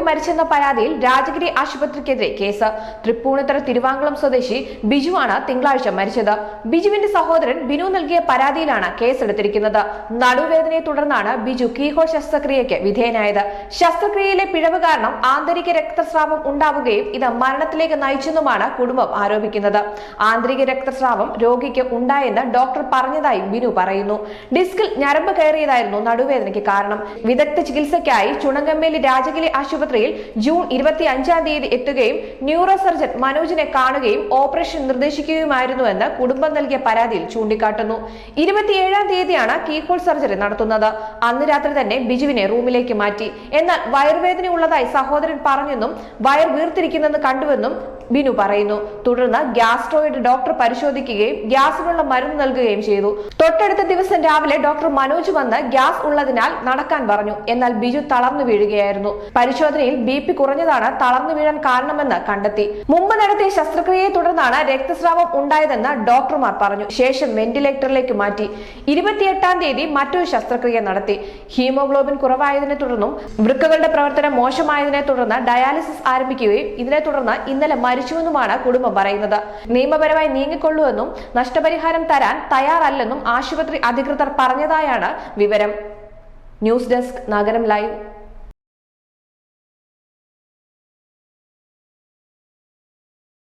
മരിച്ചെന്ന പരാതിയിൽ രാജഗിരി ആശുപത്രിക്കെതിരെ കേസ്. തൃപ്പൂണിത്തറ തിരുവാങ്കുളം സ്വദേശി ബിജുവാണ് തിങ്കളാഴ്ച മരിച്ചത്. ബിജുവിന്റെ സഹോദരൻ ബിനു നൽകിയ പരാതിയിലാണ് കേസെടുത്തിരിക്കുന്നത്. നടുവേദനയെ തുടർന്നാണ് ബിജു കീഹോൾ ശസ്ത്രക്രിയയ്ക്ക് വിധേയനായത്. ശസ്ത്രക്രിയയിലെ പിഴവ് കാരണം ആന്തരിക രക്തസ്രാവം ഉണ്ടാവുകയും ഇത് മരണത്തിലേക്ക് നയിച്ചെന്നുമാണ് കുടുംബം ആരോപിക്കുന്നത്. ആന്തരിക രക്തസ്രാവം രോഗിക്ക് ഉണ്ടായെന്ന് ഡോക്ടർ പറഞ്ഞതായി ബിനു പറയുന്നു. ഡിസ്കിൽ ഞരമ്പ് കയറിയതായിരുന്നു നടുവേദനയ്ക്ക് കാരണം. വിദഗ്ധ ചികിത്സയ്ക്കായി രാജഗിരി ആശുപത്രിയിൽ ജൂൺ ഇരുപത്തി അഞ്ചാം തീയതി എത്തുകയും ന്യൂറോ സർജൻ മനോജിനെ കാണുകയും ഓപ്പറേഷൻ നിർദ്ദേശിക്കുകയുമായിരുന്നുവെന്ന് കുടുംബം നൽകിയ പരാതിയിൽ ചൂണ്ടിക്കാട്ടുന്നു. ഇരുപത്തിയേഴാം തീയതിയാണ് കീഹോൾ സർജറി നടത്തുന്നത്. അന്ന് രാത്രി തന്നെ ബിജുവിനെ റൂമിലേക്ക് മാറ്റി. എന്നാൽ വയറുവേദന ഉള്ളതായി സഹോദരൻ പറഞ്ഞെന്നും വയർ വീർത്തിരിക്കുന്നെന്ന് കണ്ടുവെന്നും ബിനു പറയുന്നു. തുടർന്ന് ഗ്യാസ്ട്രോയിഡ് ഡോക്ടർ പരിശോധിക്കുകയും ഗ്യാസിനുള്ള മരുന്ന് നൽകുകയും ചെയ്തു. തൊട്ടടുത്ത ദിവസം രാവിലെ ഡോക്ടർ മനോജ് വന്ന് ഗ്യാസ് ഉള്ളതിനാൽ നടക്കാൻ പറഞ്ഞു. എന്നാൽ ബിജു തളർന്നു വീഴുകയായിരുന്നു. പരിശോധനയിൽ ബി പി കുറഞ്ഞതാണ് തളർന്നു വീഴാൻ കാരണമെന്ന് കണ്ടെത്തി. മുമ്പ് നടത്തിയ ശസ്ത്രക്രിയയെ തുടർന്നാണ് രക്തസ്രാവം ഉണ്ടായതെന്ന് ഡോക്ടർമാർ പറഞ്ഞു. ശേഷം വെന്റിലേറ്ററിലേക്ക് മാറ്റി. ഇരുപത്തിയെട്ടാം തീയതി മറ്റൊരു ശസ്ത്രക്രിയ നടത്തി. ഹീമോഗ്ലോബിൻ കുറവായതിനെ തുടർന്നും വൃക്കകളുടെ പ്രവർത്തനം മോശമായതിനെ തുടർന്ന് ഡയാലിസിസ് ആരംഭിക്കുകയും ഇതിനെ തുടർന്ന് ഇന്നലെ മരിച്ചുവെന്നുമാണ് കുടുംബം പറയുന്നത്. നിയമപരമായി നീങ്ങിക്കൊള്ളുവെന്നും നഷ്ടപരിഹാരം തരാൻ തയ്യാറല്ലെന്നും ആശുപത്രി അധികൃതർ പറഞ്ഞതായാണ് വിവരം. ന്യൂസ് ഡെസ്ക് നഗരം ലൈവ്.